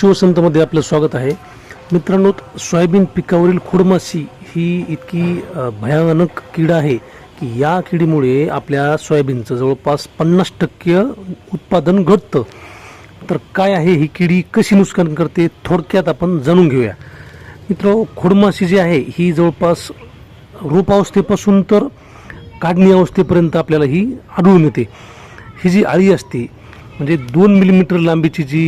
शिवसंतमध्ये आपलं स्वागत आहे. मित्रांनो सोयाबीन पिकावरील खुडमाशी ही इतकी भयानक कीड आहे की या किडीमुळे आपल्या सोयाबीनचं जवळपास पन्नास टक्के उत्पादन घटतं. तर काय आहे ही किडी कशी नुकसान करते थोडक्यात आपण जाणून घेऊया. मित्र खुडमाशी जी आहे ही जवळपास रोपावस्थेपासून तर काढणी अवस्थेपर्यंत आपल्याला ही आढळून येते. ही जी आळी असते म्हणजे दोन मिलीमीटर लांबीची जी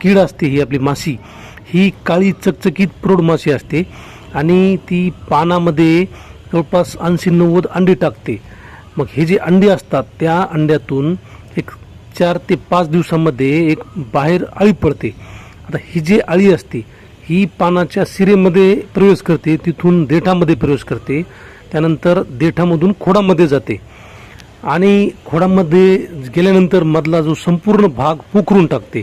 कीड असते ही आपली माशी ही काळी चकचकीत प्रौढ माशी असते आणि ती पानामध्ये जवळपास ऐंशी नव्वद अंडी टाकते. मग हे जे अंडी असतात त्या अंड्यातून एक चार ते पाच दिवसामध्ये एक बाहेर आळी पडते. आता ही जी आळी असते ही पानाच्या सिरेमध्ये प्रवेश करते तिथून देठामध्ये प्रवेश करते त्यानंतर देठामधून खोडामध्ये जाते. आणि खोडामध्ये गेल्यानंतर मधला जो संपूर्ण भाग पोखरून टाकते.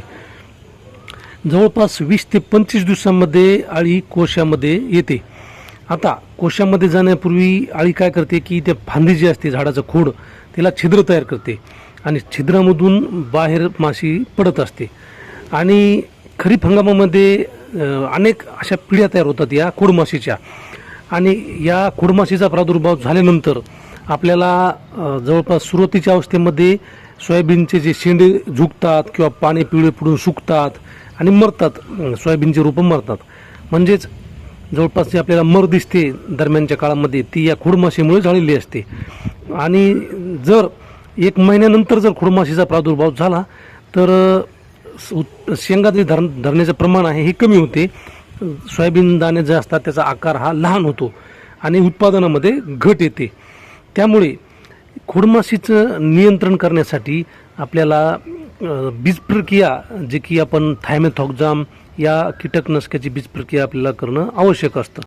जवळपास वीस ते पंचवीस दिवसांमध्ये आळी कोशामध्ये येते. आता कोशामध्ये जाण्यापूर्वी आळी काय करते की त्या फांदी जी असते झाडाचं खोड तिला छिद्र तयार करते आणि छिद्रामधून बाहेर माशी पडत असते. आणि खरीप हंगामामध्ये अनेक अशा पिढ्या तयार होतात या खोडमाशीच्या. आणि या खोडमाशीचा प्रादुर्भाव झाल्यानंतर आपल्याला जवळपास सुरुवातीच्या अवस्थेमध्ये सोयाबीनचे जे शेंडे झुकतात किंवा पाने पिवळे पडून सुकतात आणि मरतात सोयाबीनचे रोपं मरतात. म्हणजेच जवळपास जी आपल्याला मर दिसते दरम्यानच्या काळामध्ये ती या खुडमाशीमुळे झालेली असते. आणि जर एक महिन्यानंतर जर खुडमाशीचा प्रादुर्भाव झाला तर अ, जे धर धरण्याचं प्रमाण आहे हे कमी होते. सोयाबीन दाणे जे असतात त्याचा आकार हा लहान होतो आणि उत्पादनामध्ये घट येते. त्यामुळे खुडमाशीचं नियंत्रण करण्यासाठी आपल्याला बीजप्रक्रिया बीज प्रक्रिया जे की आपण थायमेथॉक्झाम या कीटकनाशकाची बीज प्रक्रिया आपल्याला करणं आवश्यक असतं.